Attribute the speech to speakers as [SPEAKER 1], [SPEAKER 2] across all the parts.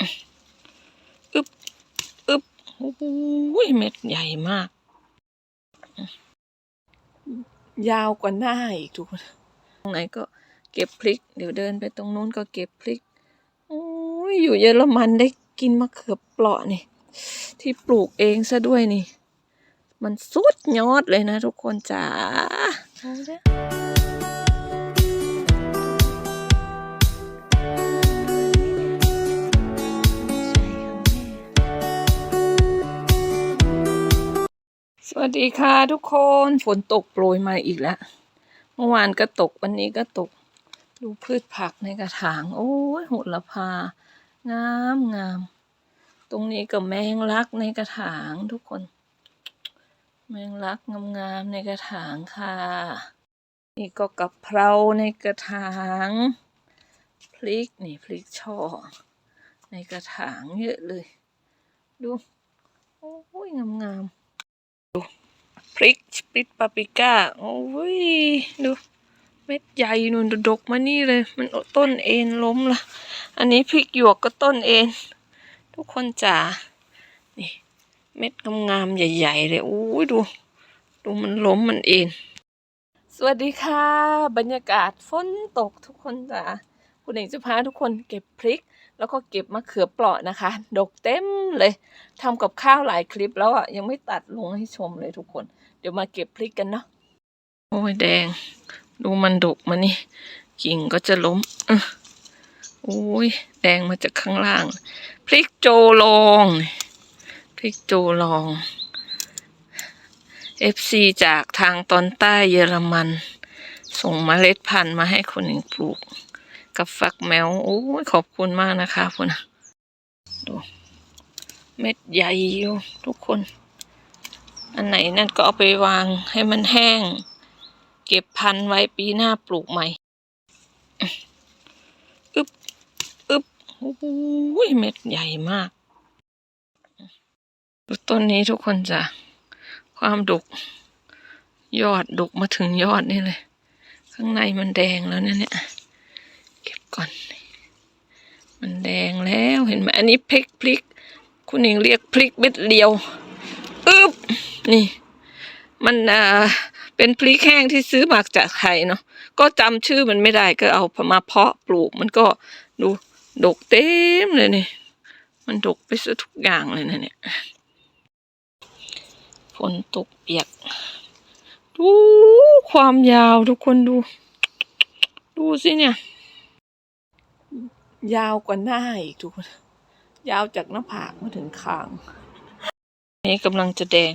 [SPEAKER 1] อึบอึบโอ้โหเม็ดใหญ่มาก ยาวกว่าหน้าอีกทุกคนตรงไหนก็เก็บพริก เดี๋ยวเดินไปตรงนู้นก็เก็บพริกโอ้ยอยู่เยอรมันได้กินมะเขือเปราะนี่ ที่ปลูกเองซะด้วยนี่ มันสุดยอดเลยนะทุกคนจ๋า วัสดีค่ะทุกคนฝนตกโปรยมาอีกแล้ว เมื่อวานก็ตกวันนี้ก็ตก ดูพืชผักในกระถาง โอ้ยโหระพา งามงาม ตรงนี้ก็แมงลักในกระถางทุกคน แมงลักงามๆในกระถางค่ะ นี่ก็กะเพราในกระถาง พริกนี่พริกช่อ ในกระถางเยอะเลย ดู โอ้ยงามๆ ดูพริกพริกปาปริก้า โอ้ย ดู เม็ดใหญ่นู่นดกมานี่เลย มันต้นเอ็นล้มละ อันนี้พริกหยวกก็ต้นเอ็น ทุกคนจ๋า นี่ เม็ดงามๆใหญ่ๆเลยโอ้ยดู ดูมันล้มมันเอ็น สวัสดีค่ะ บรรยากาศฝนตกทุกคนจ๋า คุณเอกจะพาทุกคนเก็บพริก แล้วก็เก็บมะเขือเปราะนะคะ ดกเต็มเลยทำกับข้าวหลายคลิปแล้วอะยังไม่ตัดลงให้ชมเลยทุกคน เดี๋ยวมาเก็บพริกกันเนาะโอ้ยแดง ดูมันดกมานี่กิ่งก็จะล้มออโอ้ยแดงมาจากข้างล่าง พริกโจลองพริกโจลอง FC จากทางตอนใต้เยอรมัน ส่งเมล็ดพันธุ์มาให้คนหนึ่งปลูก กับฟักแมวโอ้ยขอบคุณมากนะคะคุณนดูเม็ดใหญ่อยู่ทุกคน อันไหนนั่นก็เอาไปวางให้มันแห้ง เก็บพันไว้ปีหน้าปลูกใหม่อึบอึบโอ้โหเม็ดใหญ่มากดูต้นนี้ทุกคนจ้ะความดุก ยอดดุกมาถึงยอดนี่เลย ข้างในมันแดงแล้วเนี่ย เก็บก่อน มันแดงแล้วเห็นไหมอันนี้พริกพริก คุณเองเรียกพริกเม็ดเดียวอึบนี่ มันอ่าเป็นพริกแห้งที่ซื้อมาจากไทยเนาะก็จำชื่อมันไม่ได้ก็เอามาเพาะปลูกมันก็ดูดกเต็มเลยนี่ มันดกไปซะทุกอย่างเลยนะเนี่ยฝนตกเปียก ดูความยาวทุกคนดู ดูสิเนี่ย ยาวกว่าหน้าอีกทุกคน ยาวจากหน้าผากมาถึงคาง นี่กำลังจะแดง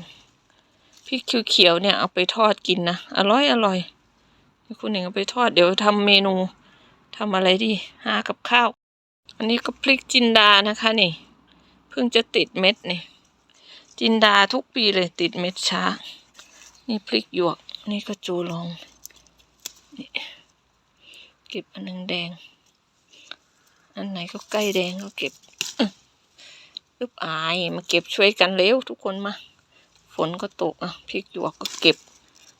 [SPEAKER 1] พริกเขียวเนี่ยเอาไปทอดกินนะ อร่อยอร่อยคุณเองเอาไปทอดเดี๋ยวทำเมนูทำอะไรดี หากับข้าว อันนี้ก็พริกจินดานะคะนี่ เพิ่งจะติดเม็ดนี่ จินดาทุกปีเลยติดเม็ดช้า นี่พริกหยวก นี่ก็จูลองนี่เก็บอันหนึงแดง อันไหนก็ใกล้แดงก็เก็บอึบอายมาเก็บช่วยกันเร็วทุกคนมา ฝนก็ตกอะพริกหยวกก็เก็บ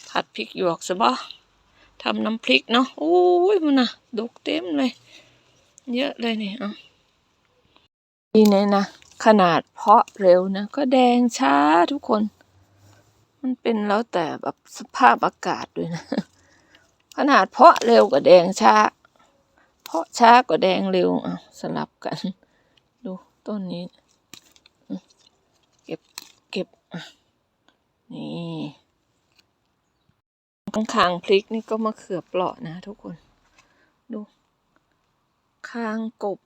[SPEAKER 1] ผัดพริกหยวกซะบ่ทำน้ำพริกเนาะโอ้ยมันนะดกเต็มเลย เยอะเลยนี่อะนี่เนี่ยนะขนาดเพาะเร็วนะ ก็แดงช้าทุกคน มันเป็นแล้วแต่แบบสภาพอากาศด้วยนะ ขนาดเพาะเร็วกับแดงช้า เพาะช้าก็แดงเร็วอะสลับกัน ดูต้นนี้ เก็บเก็บนี่ข้างคางพริกนี่ก็มะเขือเปราะนะทุกคน ดูคางกบ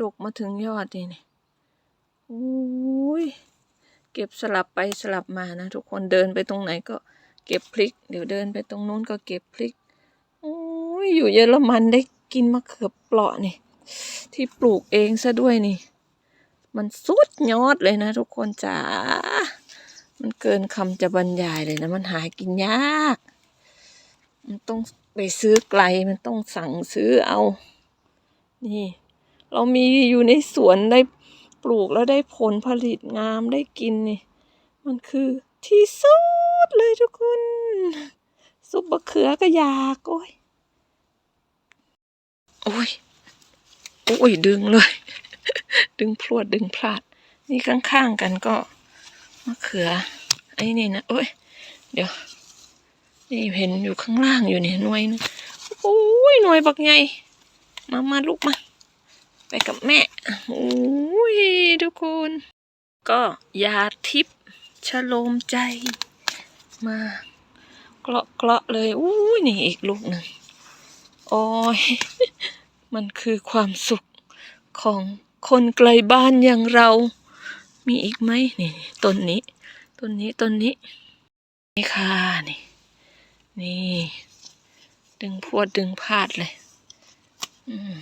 [SPEAKER 1] ดกมาถึงยอดนี่นี่อุ้ยเก็บสลับไปสลับมานะทุกคนเดินไปตรงไหนก็เก็บพริก เดี๋ยวเดินไปตรงนู้นก็เก็บพริกโอ้ยอยู่เยอรมันได้ กินมะเขือเปราะนี่ ที่ปลูกเองซะด้วยนี่ มันสุดยอดเลยนะทุกคนจ๋า มันเกินคำจะบรรยายเลยนะ มันหากินยาก มันต้องไปซื้อไกล มันต้องสั่งซื้อเอา นี่ เรามีอยู่ในสวนได้ปลูกแล้วได้ผลผลิตงามได้กินนี่ มันคือที่สุดเลยทุกคน ซุปบะเขือก็อยากโอ้ย โอ้ยโอ้ยดึงเลย ดึงพรวดดึงพลาด นี่ข้างๆกันก็มะเขือไอ้นี่นะโอ้ยเดี๋ยว นี่เห็นอยู่ข้างล่างอยู่เนี่ยหน่วยนึงโอ้ยหน่วยบักไงมามาลูกมา ไปกับแม่โอ้ยทุกคน ก็ยาทิพย์ชโลมใจมาเกลาะเกลาะเลยอุ้ยนี่อีกลูกหนึ่งโอ้ย มันคือความสุขของคนไกลบ้านอย่างเรา มีอีกไหมนี่ต้นนี้ต้นนี้ต้นนี้ นี่ค่ะนี่ นี่ ดึงพวดดึงพาดเลย อืม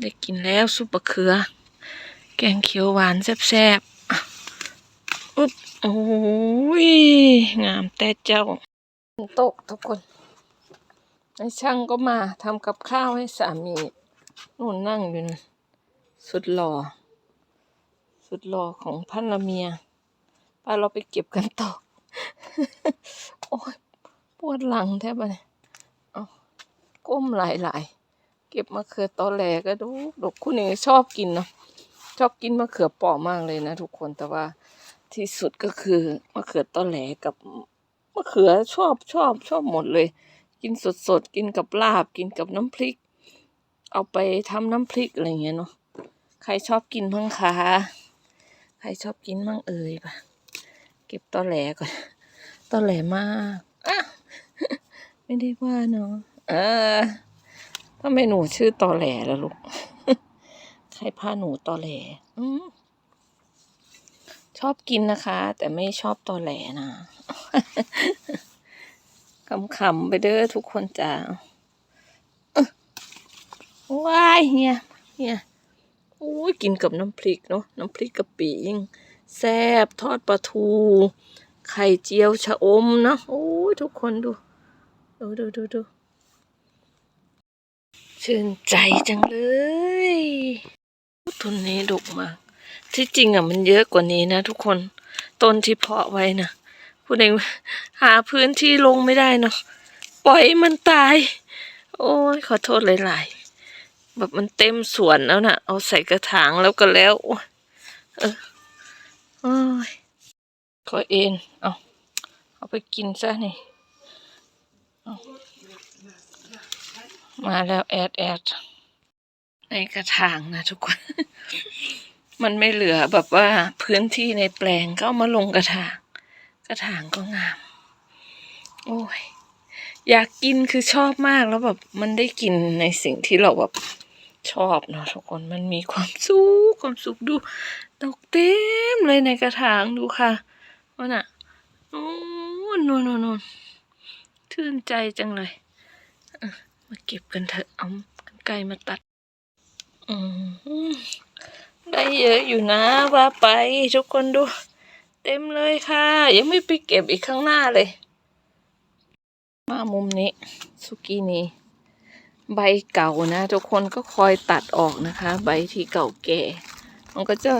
[SPEAKER 1] ได้กินแล้วซุปมะเขือ แกงเขียวหวานแซ่บๆอุ๊บโอ้ยงามแต่เจ้าตกทุกคน ไอ้ช่างก็มาทำกับข้าวให้สามีนู่นนั่งอยู่นะสุดหล่อ สุดหล่อของพันละเมียไปเราไปเก็บกันต่อ โอ้ยปวดหลังแทบเลยเอาก้มหลายๆ เก็บมะเขือตอแหลก็ดูดกคุณเองชอบกินเนาะชอบกินมะเขือเปราะมากเลยนะทุกคนแต่ว่าที่สุดก็คือมะเขือตอแหลกับมะเขือชอบชอบชอบหมดเลย กินสดสดๆกินกับลาบ กินกับน้ำพริก เอาไปทำน้ำพริกอะไรเงี้ยเนาะใครชอบกินบ้างคะใครชอบกินบ้างเอ่ยปะเก็บตอแหลก่อนตอแหลมากอะไม่ได้ว่าเนาะเออทำไมหนูชื่อตอแหลล่ะลูกใครพาหนูตอแหลอืมชอบกินนะคะ แต่ไม่ชอบตอแหลนะ ขำๆไปเด้อทุกคนจ้าว้ายเฮียเฮียโอ้ยกินกับน้ำพริกเนาะน้ำพริกกะปิยิ่งแซ่บทอดปลาทู ไข่เจียวชะอมเนาะโอ้ยทุกคนดู ดูดูดูดูชื่นใจจังเลยต้นนี้ดกมาก ที่จริงอะมันเยอะกว่านี้นะทุกคน ต้นที่เพาะไว้นะ ผู้ใดหาพื้นที่ลงไม่ได้เนาะปล่อยมันตาย โอ้ยขอโทษหลายๆ แบบมันเต็มสวนแล้วนะ่ะ เอาใส่กระถางแล้วก็แล้วเออโอ้ยขอเอ็นเอาเอาไปกินซะนี่มาแล้วแอดแอดในกระถางนะทุกคน มันไม่เหลือแบบว่าพื้นที่ในแปลงก็ามาลงกระถาง กระถางก็งาม โอ้ย อยากกินคือชอบมากแล้วแบบมันได้กินในสิ่งที่เราแบบชอบเนาะทุกคนมันมีความสุขความสุขดูดอกเต็มเลยในกระถางดูค่ะว่าน่ะโอ้นนนนนชื่นใจจังเลยมาเก็บกันเถอะเอากันไกลมาตัดอืได้เยอะอยู่นะว่าไปทุกคนดู เต็มเลยค่ะ ยังไม่ไปเก็บอีกข้างหน้าเลย มามุมนี้สุกี้นี้ใบเก่านะ ทุกคนก็คอยตัดออกนะคะ ใบที่เก่าแก่ มันก็จะ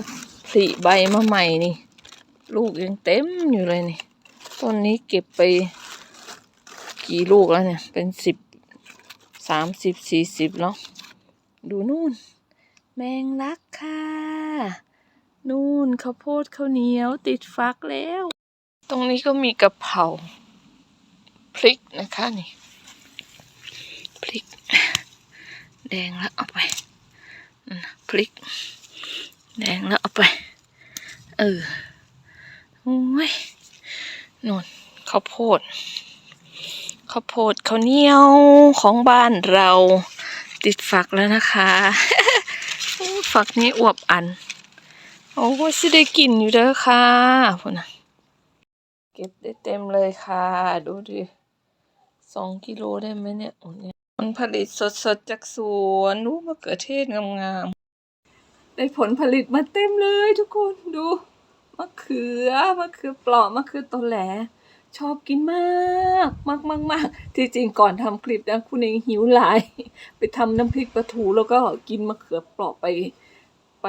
[SPEAKER 1] ผลิใบมาใหม่นี่ ลูกยังเต็มอยู่เลยนี่ต้นนี้เก็บไปกี่ลูกแล้วเนี่ย เป็นสิบสามสิบสี่สิบแล้ว ดูนู่น แมงลักค่ะ นู่นข้าวโพดข้าวเหนียวติดฟักแล้ว ตรงนี้ก็มีกะเพราพริกนะคะนี่พริก แดงแล้วเอาไปพริก แดงแล้วเอาไป เออโอ้ยนู่นข้าวโพดข้าวโพดข้าวเหนียวของบ้านเรา ติดฝักแล้วนะคะ ฝักนี้อวบอัน โอ้ยสิได้กินอยู่เด้อค่ะพุ่นนะเก็บได้เต็มเลยค่ะ ดูดิสองกิโลได้ไหมเนี่ยโอ้เนี่ยมันผลิตสดๆจากสวนดูมะเขือเทศงามๆได้ผลผลิตมาเต็มเลยทุกคนดูมะเขือมะเขือเปราะมะเขือตอแหล ชอบกินมากมากมากมากที่จริงก่อนทำคลิปนะคุณเองหิวหลาย ไปทำน้ำพริกปลาทูแล้วก็กินมะเขือเปราะไปไป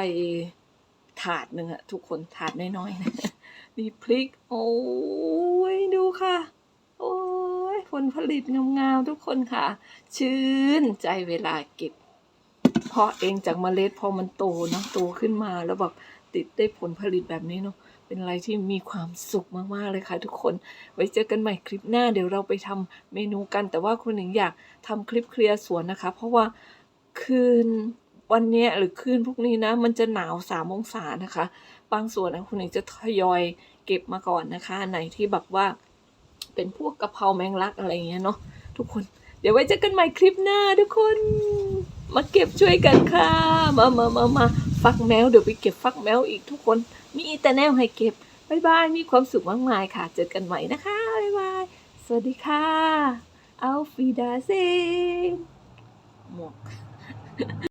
[SPEAKER 1] ถาดหนึ่งอะทุกคนถาดน้อยๆนะนี่พริก โอ้ยดูค่ะ โอ้ยผลผลิตงามๆทุกคนค่ะ ชื่นใจเวลาเก็บ เพาะเองจากเมล็ดพอมันโตเนาะโตขึ้นมาแล้วแบบติดได้ผลผลิตแบบนี้เนาะเป็นอะไรที่มีความสุขมากๆเลยค่ะทุกคน ไว้เจอกันใหม่คลิปหน้าเดี๋ยวเราไปทำเมนูกัน แต่ว่าคุณหนิงอยากทำคลิปเคลียร์สวนนะคะ เพราะว่าคืน วันนี้หรือคืนพรุ่งนี้นะ มันจะหนาวสามองศานะคะ บางส่วนนะคุณหนิงจะทยอยเก็บมาก่อนนะคะอันไหนที่แบบว่า เป็นพวกกะเพราแมงลักอะไรเงี้ยเนาะทุกคน เดี๋ยวไว้เจอกันใหม่คลิปหน้าทุกคนมาเก็บช่วยกันค่ะ มามามามาฟักแมวเดี๋ยวไปเก็บฟักแมวอีกทุกคน มีแต่แนวให้เก็บบายบาย มีความสุขมากมายค่ะ เจอกันใหม่นะคะบายบาย สวัสดีค่ะ อัลฟีดาเซนหมวก